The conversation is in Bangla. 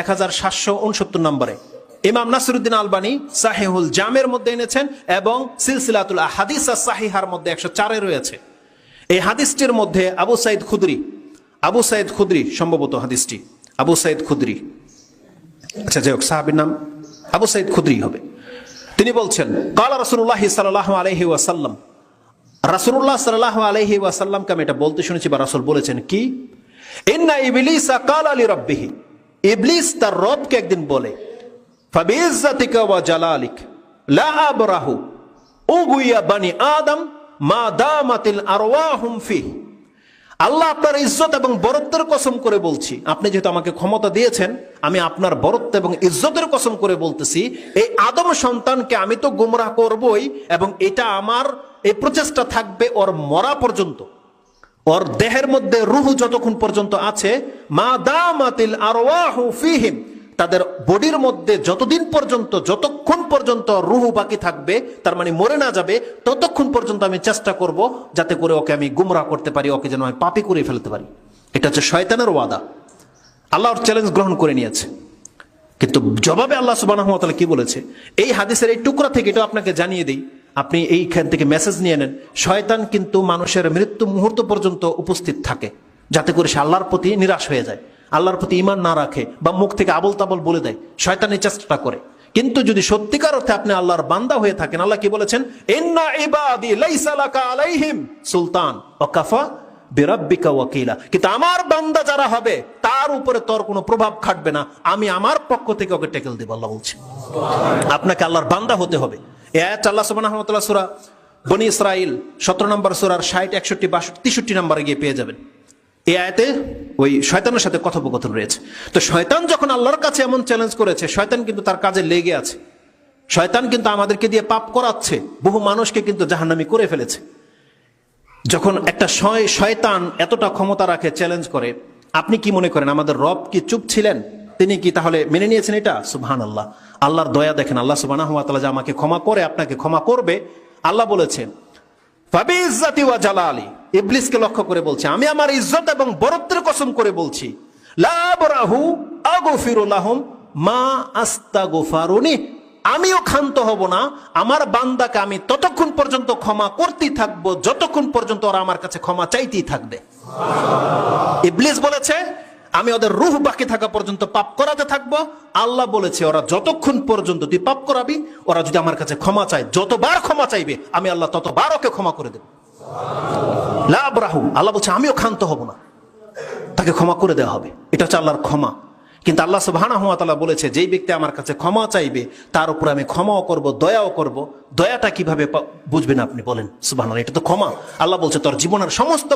এক হাজার সাতশো উনসত্তর নম্বরে। ইমাম নাসিরুদ্দিন আলবানী সাহেহুল জামের মধ্যে এনেছেন এবং সিলসিলাতুল হাদিস সাহিহার মধ্যে একশো চারে রয়েছে। এই হাদিসটির মধ্যে আবু সাইদ খুদরি, আবু সাইদ খুদরি সম্ভবত হাদিসটি। আবু সাইদ খুদরি। আচ্ছা যাই হোক, সাহাবির নাম আবু সাইদ খুদরি হবে। তিনি বলছেন, কালা রসুল্লাহ সাল্লাহ আলহি ওয়াসাল্লাম। রাসুল্লাহ সাল্লাহ আলহি ওয়াসাল্লামকে আমি এটা বলতে শুনেছি বা রাসুল বলেছেন কি? ইন্না ইবলিস কাল আলী রব্বিহি। ইবলিস তার রবকে একদিন বলে ফাবিজ্জাতিকা ওয়া জালালিক, লা আবরাহু উগুইয়া বানি আদম মা দামাতিল আরওয়াহুম ফিহি। আল্লাহ আপনার ইজ্জত এবং বরত্বের কসম করে বলছি। আপনি যেহেতু আমাকে ক্ষমতা দিয়েছেন, আমি আপনার বরত্ব এবং ইজ্জতের কসম করে বলতেছি, এই আদম সন্তানকে আমি তো গুমরাহ করবই এবং এটা আমার, এই প্রচেষ্টা থাকবে ওর মরা পর্যন্ত। ওর দেহের মধ্যে রুহ যতক্ষণ পর্যন্ত আছে, মা দামাতিল আরওয়াহু ফিহিম, তাদের বডির মধ্যে যতদিন পর্যন্ত, যতক্ষণ পর্যন্ত রুহু বাকি থাকবে, তার মানে মরে না যাবে, ততক্ষণ পর্যন্ত আমি চেষ্টা করব যাতে করে ওকে আমি গুমরা করতে পারি, ওকে যেন আমি পাপি করে ফেলতে পারি। এটা হচ্ছে শয়তানের ওয়াদা। আল্লাহর চ্যালেঞ্জ গ্রহণ করে নিয়েছে। কিন্তু জবাবে আল্লাহ সুবাহ কি বলেছে? এই হাদিসের এই টুকরা থেকে এটা আপনাকে জানিয়ে দিই। আপনি এইখান থেকে মেসেজ নিয়ে নেন। শয়তান কিন্তু মানুষের মৃত্যু মুহূর্ত পর্যন্ত উপস্থিত থাকে, যাতে করে সে আল্লাহর প্রতি নিরাশ হয়ে যায়, আল্লাহর প্রতি ইমান না রাখে বা মুখ থেকে আবল তাবল বলে দেয় শয়তানের চেষ্টা করে। কিন্তু যদি সত্যিকার অর্থে আপনি আল্লাহর বান্দা হয়ে থাকেন, আল্লাহ কি বলেছেন? সুলতান ওয়াকিলা। কিন্তু আমার বান্দা যারা হবে, তার উপরে তোর কোনো প্রভাব খাটবে না। আমি আমার পক্ষ থেকে ওকে টেকেল দেব, আল্লাহ বলছে। আপনাকে আল্লাহর বান্দা হতে হবে। এ আয়াত আল্লাহ তাআলা সূরা বনি ইসরাইল 17 নম্বর সূরার 60 61 62 63 নম্বরে গিয়ে পেয়ে যাবেন। এই আয়াতে ওই শয়তানের সাথে কথোপকথন রয়েছে। তো শয়তান যখন আল্লাহর কাছে এমন চ্যালেঞ্জ করেছে, শয়তান কিন্তু তার কাজে লেগে আছে। শয়তান কিন্তু আমাদেরকে দিয়ে পাপ করাচ্ছে, বহু মানুষকে কিন্তু জাহান্নামি করে ফেলেছে। যখন একটা শয়- শয়তান এতটা ক্ষমতা রাখে চ্যালেঞ্জ করে, আপনি কি মনে করেন, আমাদের রব কি চুপ ছিলেন? তিনি কি তাহলে মেনে নিয়েছেন এটা? সুবহান আল্লাহ আল্লাহর দয়া দেখেন, আল্লাহ সুবাহ যে আমাকে ক্ষমা করে, আপনাকে ক্ষমা করবে। আল্লাহ বলেছেন লক্ষ্য করে বলছে, আমি আমার ইজ্জত এবং বরত্বের কসম করে বলছি আমিও ক্ষান্ত হব না, আমার বান্দাকে আমি ততক্ষণ পর্যন্ত ক্ষমা করতেই থাকব, যতক্ষণ পর্যন্ত ওরা আমার কাছে ক্ষমা চাইতেই থাকবে। ইবলিস বলেছে আমি ওদের রুহ বাকি থাকা পর্যন্ত পাপ করাতে থাকব। আল্লাহ বলেছে, ওরা যতক্ষণ পর্যন্ত তুই পাপ করাবি, ওরা যদি আমার কাছে ক্ষমা চায়, যতবার ক্ষমা চাইবে, আমি আল্লাহ ততবার ওকে ক্ষমা করে দেব। লাভ রাহু আল্লাহ বলছে, আমিও ক্ষান্ত হব না। তাকে ক্ষমা করে দেওয়া হবে। এটা হচ্ছে আল্লাহর ক্ষমা। কিন্তু আল্লাহ সুবহানাহু ওয়া তাআলা বলেছে, যেই ব্যক্তি আমার কাছে ক্ষমা চাইবে, তার উপর আমি ক্ষমাও করব, দয়াও করব। দয়াটা কীভাবে বুঝবেন আপনি? বলেন, সুবহানাল্লাহ, এটা তো ক্ষমা। আল্লাহ বলছে, তোর জীবনের সমস্ত